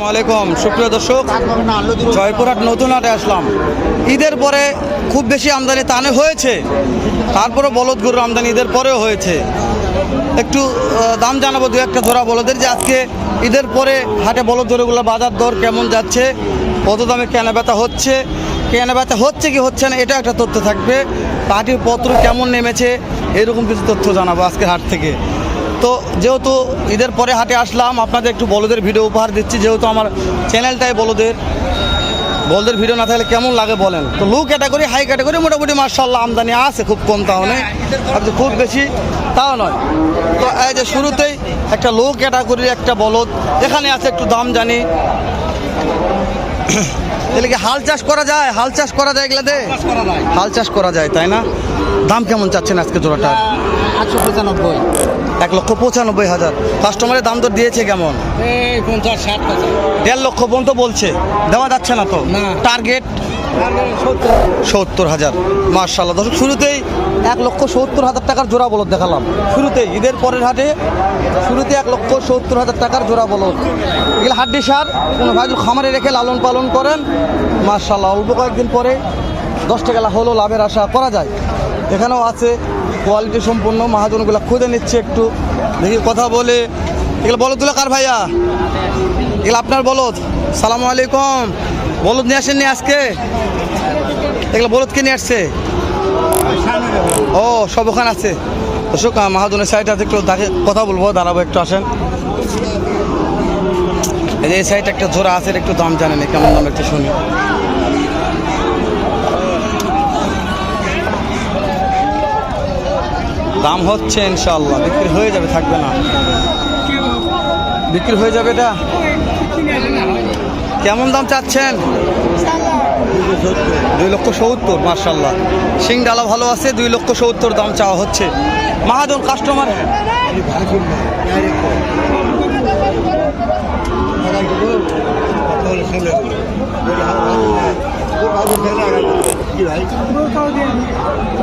আসসালামু আলাইকুম। সুপ্রিয় দর্শক, জয়পুরহাট নতুন হাটে আসলাম। ঈদের পরে খুব বেশি আমদানি তানে হয়েছে। তারপরে বলদ গরুর আমদানি ঈদের পরেও হয়েছে। একটু দাম জানাব, দু একটা ধরা বলদের যে আজকে ঈদের পরে হাটে বলদ গরুগুলো বাজার দর কেমন যাচ্ছে, কত দামে কেনা বেচা হচ্ছে, কেনা বেচা হচ্ছে কি হচ্ছে না, এটা একটা তথ্য থাকবে। পাটির পত্র কেমন নেমেছে, এরকম কিছু তথ্য জানাব আজকে হাট থেকে। তো যেহেতু ঈদের পরে হাটে আসলাম আপনাদের একটু বলদের ভিডিও উপহার দিচ্ছি যেহেতু আমার চ্যানেলটাই বলদের। বলদের ভিডিও না থাকলে কেমন লাগে বলেন? তো লো ক্যাটাগরি হাই ক্যাটাগরি মোটামুটি মার্শাল্লাহ আমদানি আছে খুব কম তাও আপনি খুব বেশি তাও নয়। তো এই যে শুরুতেই একটা লো ক্যাটাগরির একটা বলদ এখানে আছে একটু দাম জানি। তাহলে কি হাল চাষ করা যায়? হাল চাষ করা যায় এগুলাতে? হাল চাষ করা যায়। তাই না? দাম কেমন চাচ্ছেন আজকে জোড়াটা আটশো পঁচানব্বই। এক লক্ষ পঁচানব্বই হাজার। কাস্টমারের দাম তো দিয়েছে কেমন? পঞ্চাশ ষাট দেড় লক্ষ পর্যন্ত বলছে। দেওয়া যাচ্ছে না তো। টার্গেট সত্তর। হাজার। মার্শাল্লাহ দর্শক শুরুতেই এক লক্ষ সত্তর হাজার টাকার জোড়া বলদ দেখালাম। শুরুতেই ঈদের পরের হাটে শুরুতে এক লক্ষ সত্তর হাজার টাকার জোড়া বলদ। এগুলো হাড্ডি সার কোনো ভাই খামারে রেখে লালন পালন করেন। মার্শাল্লাহ অল্প কয়েকদিন পরে দশ টাকা হলো লাভের আশা করা যায়। এখানেও আছে কোয়ালিটি সম্পূর্ণ মহাজনগুলো খুঁজে নিচ্ছে একটু। দেখি কথা বলে। এগুলো বলদগুলো কার ভাইয়া? এগুলো আপনার বলদ? সালামু আলাইকুম। বলদ নিয়ে আসেননি আজকে? এগুলো বলদ নিয়ে আসছে? ও সব ওখানে আছে। দর্শক আহ, সাইডটা সাইড একটু তাকে কথা বলব দাঁড়াবো একটু আসেন। এই যে এই সাইড একটা জোড়া আছে একটু দাম জানেন কেমন দাম একটু শুনি। দাম হচ্ছে ইনশাল্লাহ বিক্রি হয়ে যাবে, থাকবে না। বিক্রি হয়ে যাবে এটা? কেমন দাম চাচ্ছেন? দুই লক্ষ সত্তর মার্শাল্লাহ সিং ডালা ভালো আছে, দুই লক্ষ সত্তর দাম চাওয়া হচ্ছে। মহাজন কাস্টমার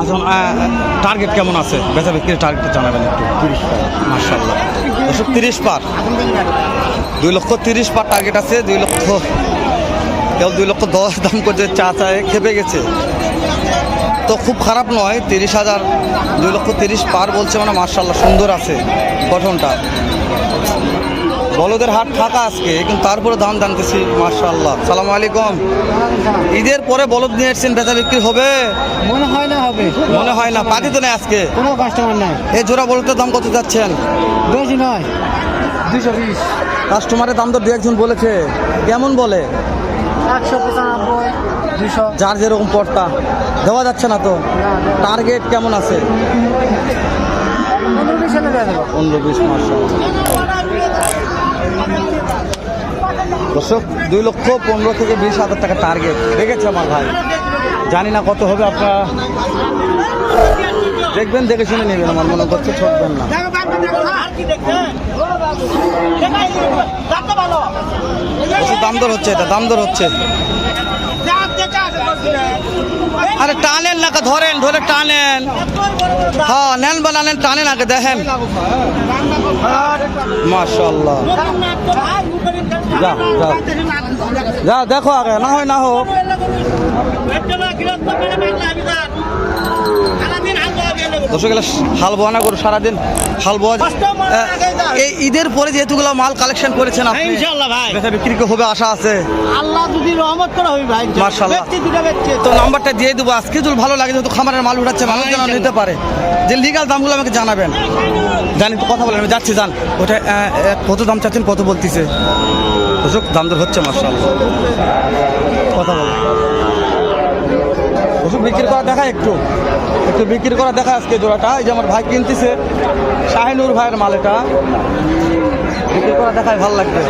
মাজন টার্গেট কেমন আছে? বেচা বিক্রির টার্গেট জানাবেন একটু। তিরিশ মার্শাল্লাহ দর্শক তিরিশ পার। দুই লক্ষ তিরিশ পার টার্গেট আছে দুই লক্ষ কেউ দুই লক্ষ দশ দাম করছে চা চায় খেপে গেছে। তো খুব খারাপ নয় তিরিশ হাজার দুই লক্ষ তিরিশ পার বলছে মানে মার্শাল্লাহ সুন্দর আছে গঠনটা। বলদের হাট ফাঁকা আজকে কিন্তু তারপরে দাম জানতেছি মার্শাল্লাহ সালাম আলাইকুম। ঈদের পরে বলদ নিয়ে এসছেন বেচা বিক্রি হবে? মনে হয় না হবে। মনে হয় না পাতি তো নেই আজকে। কোনো কাস্টমার নাই। এই জোড়া বলদের দাম কত যাচ্ছেন? বেশি নয় দুশো বিশ। কাস্টমারের দাম তো দু একজন বলেছে কেমন বলে? একশো পঁচানব্বই দুশো যার যেরকম পড়তা দেওয়া যাচ্ছে না তো? টার্গেট কেমন আছে? পনেরো বিশ মাস দর্শক, দুই লক্ষ পনেরো থেকে বিশ হাজার টাকা টার্গেট দেখেছে আমার ভাই। জানি না কত হবে আপনারা দেখবেন, দেখে শুনে নেবেন আমার মনে করছে ঠকবেন না। দাম দর হচ্ছে, এটা দাম দর হচ্ছে। আরে টানেন না ধরেন, ধরে টানেন। হ্যাঁ নেন বা না নেন, টানেন আগে, দেখেন। মাশাল্লাহ যা যা। যা, দেখো আগে, না হয় না হোক। দর্শক এগুলো হাল বোয়া না করো সারাদিন হাল বোয়া এই ঈদের পরে যেহেতুগুলো মাল কালেকশন করেছেন আপনি ভাই। বেচা বিক্রি হবে আশা আছে? আল্লাহ যদি রহমত করে হবে ভাই মাশাআল্লাহ। ব্যক্তি তো নাম্বারটা দিয়ে দেবো। আজকে যদি ভালো লাগে যেহেতু খামারের মাল উঠাচ্ছে মানুষ যেন নিতে পারে। যে লিগাল দামগুলো আমাকে জানাবেন। জানি তো কথা বলেন আমি যাচ্ছি যান। ওটা কত দাম চাচ্ছেন কত বলতেছে? দর্শক দাম দর হচ্ছে মার্শাল কথা বলে ওষুধ বিক্রি করা দেখা একটু। একটু বিক্রি করা দেখা আজকে জোড়াটা। এই যে আমার ভাই কিনতেছে, শাহিনুর ভাইয়ের মাল এটা। বিক্রি করা দেখায় ভালো লাগবে।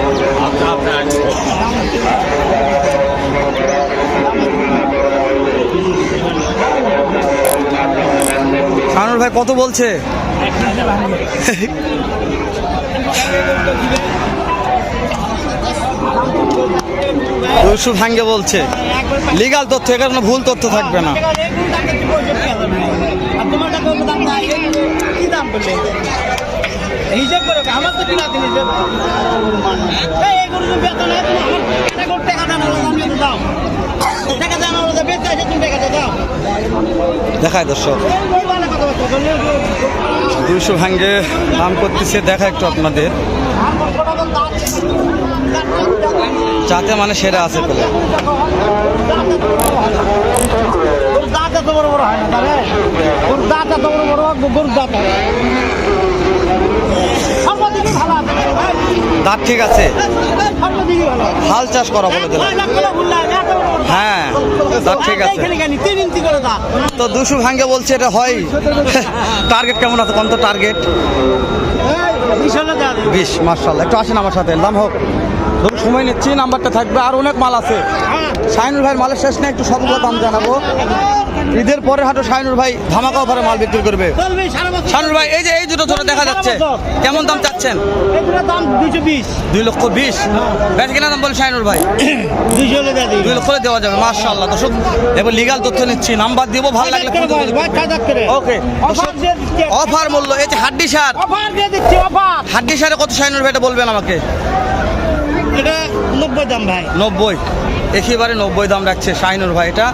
শানুর ভাই কত বলছে? দুশো ভাঙ্গে বলছে। লিগাল তথ্য কোনো ভুল তথ্য থাকবে না। হিসেব করে আমার তো কিনা দিন হিসেব? এই এগুলো তো বেতন তুমি আমার এটা করে টাকা দাও আমি দাও। টাকা দাও না বেতন আছে তুমি টাকা দাও। দেখায় দর্শক। দুইশো ভাঙ্গে নাম করতেছে দেখা একটু আপনাদের আমার কথা বল দাও যাতে মানে সেরা আছে পেলে দাঁত বড় বড় হয় না গরুর দাঁত এত বড় বড় গরুর দাঁত সর্বদিকে ভালো আছে ভাই। দাঁত ঠিক আছে। হাল চাষ করা বলে দিলাম। হ্যাঁ দাঁত ঠিক আছে। তো দুশো ভাঙ্গে বলছে এটা হয় টার্গেট কেমন আছে কত টার্গেট বিশ মার্শাল একটু আসেন আমার সাথে দাম হোক ধরুন সময় নিচ্ছি নাম্বারটা থাকবে আর অনেক মাল আছে। শাহিনুর ভাইয়ের মালের শেষ নেই একটু সবগুলো দাম জানাব। ঈদের পরে হাঁটো শাহিনুর ভাই ধামাকা অফারে মাল বিক্রি করবে। শাহিনুর ভাই এই যে এই দুটো ধরে দেখা যাচ্ছে। কেমন দাম চাচ্ছেন? দাম বিশ। দুই লক্ষ বিশ? ব্যাট কিনা দাম বলে শাহিনুর ভাই। দুই লক্ষ দেওয়া যাবে মার্শাল্লাহ দর্শক এবার লিগাল তথ্য নিচ্ছি। নাম্বার দিব ভালো লাগলে ভাই। ওকে অফার মূল্য এই যে হাড্ডি সার। হাড্ডি সারে কত শাহিনুর ভাই এটা বলবেন আমাকে? নব্বই দাম ভাই। নব্বই? একেবারে নব্বই দাম রাখছে শাহিনুর ভাই। এটা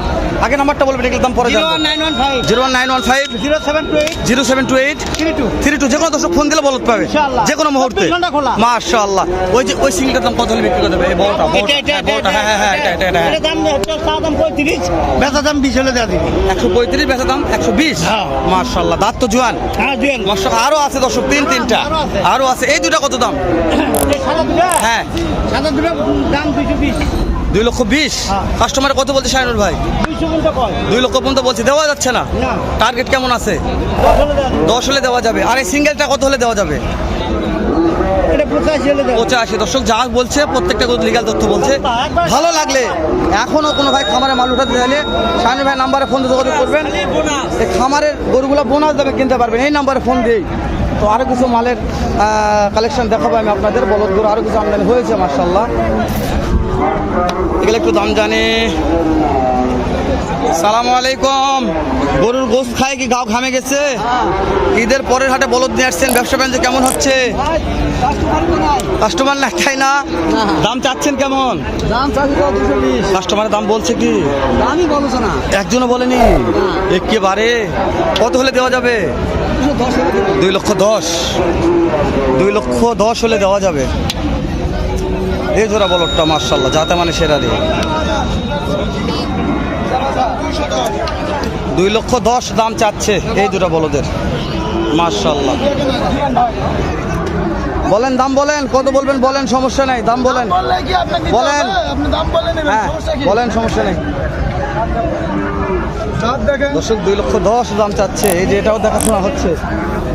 আগে নাম্বারটা বলবেন এগুলো দাম পরে zero one nine one five. Zero nine one five. Zero seven two eight. Zero seven two eight. Three two. Three two. যে কোনো দর্শক ফোন দিলে বলত পাবে। যে কোনো মুহূর্তে। 24 ঘণ্টা খোলা। মাশাআল্লাহ। ওই যে ওই সিঙ্গেলটার দাম কত হলে বিক্রি করে দেবে? এই বড়টা বড়টা হ্যাঁ, হ্যাঁ হ্যাঁ হ্যাঁ এটা এটা এটা এটা দাম দাম পঁয়ত্রিশ। বেচা দাম বিশ হলে দেওয়া দিবি। একশো পঁয়ত্রিশ বেচা দাম একশো বিশ। হ্যাঁ। মাশাআল্লাহ। দাঁত তো জোয়ান। হ্যাঁ জুয়েল দর্শক আরও আছে দর্শক তিন তিনটা। আরও আছে। আরও আছে। এই দুটা কত দাম? এই সাদা দুটো হ্যাঁ। সাদা দুটো দাম দুইশো বিশ। দুই লক্ষ বিশ। হ্যাঁ। কাস্টমার কত বলছে শাহিনুর ভাই? দুই লক্ষ পর্যন্ত বলছে। দেওয়া যাচ্ছে না। টার্গেট কেমন আছে? দশ হলে দেওয়া দিবি যাবে। আর এই সিঙ্গেলটা কত হলে দেওয়া যাবে? পঁচাশি দর্শক যা বলছে প্রত্যেকটা লিগাল তথ্য বলছে। ভালো লাগলে এখনও কোনো ভাই খামারে মাল উঠাতে চাইলে শাহিনুর ভাই নাম্বারে ফোন যোগাযোগ করবেন। এই খামারের গরুগুলো বোনাস দামে কিনতে পারবেন। এই নাম্বারে ফোন দিই তো আরও কিছু মালের কালেকশন দেখাবো আমি আপনাদের। বলদ গরু আরও কিছু আমদানি হয়েছে মার্শাল্লাহ এগুলো একটু দাম জানি। সালাম আলাইকুম। গরুর গোস্ত খায় কি গাও ঘামে গেছে? ঈদের পরের হাটে বলদ নিয়ে আসছেন, ব্যবসা বাণিজ্য কেমন হচ্ছে? কাস্টমার না খাই না? দাম চাচ্ছেন কেমন? কাস্টমারের দাম বলছে কি? একজনও বলেনি? একেবারে? কত হলে দেওয়া যাবে। দুই লক্ষ দশ। দুই লক্ষ দশ হলে দেওয়া যাবে। এই জোড়া বলটটা মার্শাল্লাহ যাতে মানে সেরা দিয়ে। দুই লক্ষ দশ দাম চাচ্ছে এই দুটা বলদের মার্শাল্লাহ বলেন দাম বলেন কত বলবেন বলেন সমস্যা নাই দাম বলেন। বলেন। হ্যাঁ বলেন সমস্যা নেই। দর্শক দুই লক্ষ দশ দাম চাচ্ছে। এই যে এটাও দেখাশোনা হচ্ছে।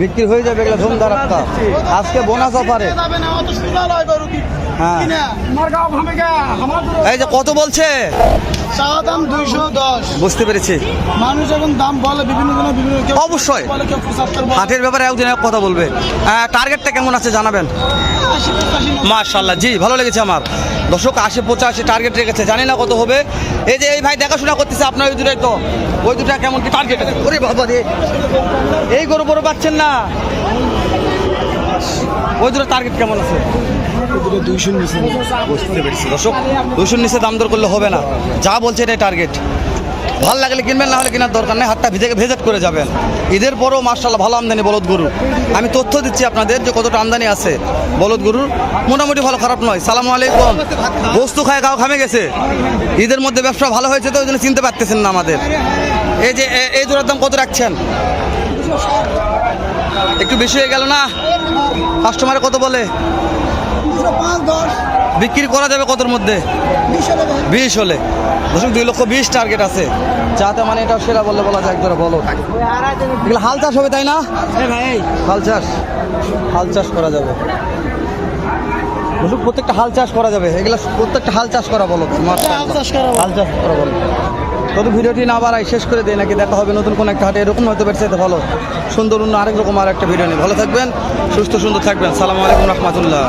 বিক্রি হয়ে যাবে এগুলো ধুমধার আজকে বোনাস অফারে। হ্যাঁ। এই যে কত বলছে? দাম দুইশো দশ। বুঝতে পেরেছি। মানুষ এখন দাম বলে বিভিন্ন জনের বিভিন্ন অবশ্যই। হাটের ব্যাপারে একদিন এক কথা বলবে। টার্গেটটা কেমন আছে জানাবেন? মার্শাল্লাহ জি ভালো লেগেছে আমার। দর্শক আশি পঁচাশি টার্গেট রেখেছে। জানি না কত হবে। এই যে এই ভাই দেখাশোনা করতেছে আপনার ওই দুটাই তো। ওই দুটা কেমন কি টার্গেট ওরে বাবা রে। এই গরু বড় পাচ্ছেন না। ওই দুটো টার্গেট কেমন আছে? দুইশো নিচে দর্শক নিচে দাম দর করলে হবে না। যা বলছে এটাই টার্গেট ভালো লাগলে কিনবেন, না হলে কেনার দরকার নেই। হাতটা ভিজে ভেজেট করে যাবেন। ঈদের পরও মার্শাল্লাহ ভালো আমদানি বলদ গরু। আমি তথ্য দিচ্ছি আপনাদের যে কতটা আমদানি আছে বলদ গরুর। মোটামুটি ভালো, খারাপ নয়। সালাম আলাইকুম। বস্তু খায় গাও খামে গেছে। ঈদের মধ্যে ব্যবসা ভালো হয়েছে তো ওই জন্য চিনতে পারতেছেন না আমাদের। এই যে এই জোড়ার দাম কত রাখছেন? একটু বেশি হয়ে গেল না? কাস্টমারে কত বলে? বিক্রি করা যাবে কতর মধ্যে? বিশ হলে। দশক দুই লক্ষ বিশ টার্গেট আছে। যাতে মানে এটা সেরা বললে বলা যায় একদরে বলো এগুলো হাল চাষ হবে তাই না? ভাই। হাল চাষ। হাল চাষ করা যাবে। প্রত্যেকটা হাল চাষ করা যাবে। এগুলা প্রত্যেকটা হাল চাষ করা বলো হাল চাষ করা বলো। তবে ভিডিওটি না বাড়াই শেষ করে দিই, নাকি দেখা হবে নতুন কোনো একটা হাটে? এরকম হয়তো বেড়ছে ভালো। সুন্দর অন্য আরেক রকম আর একটা ভিডিও নিয়ে। ভালো থাকবেন, সুস্থ সুন্দর থাকবেন। সালামু আলাইকুম রহমতুল্লাহ।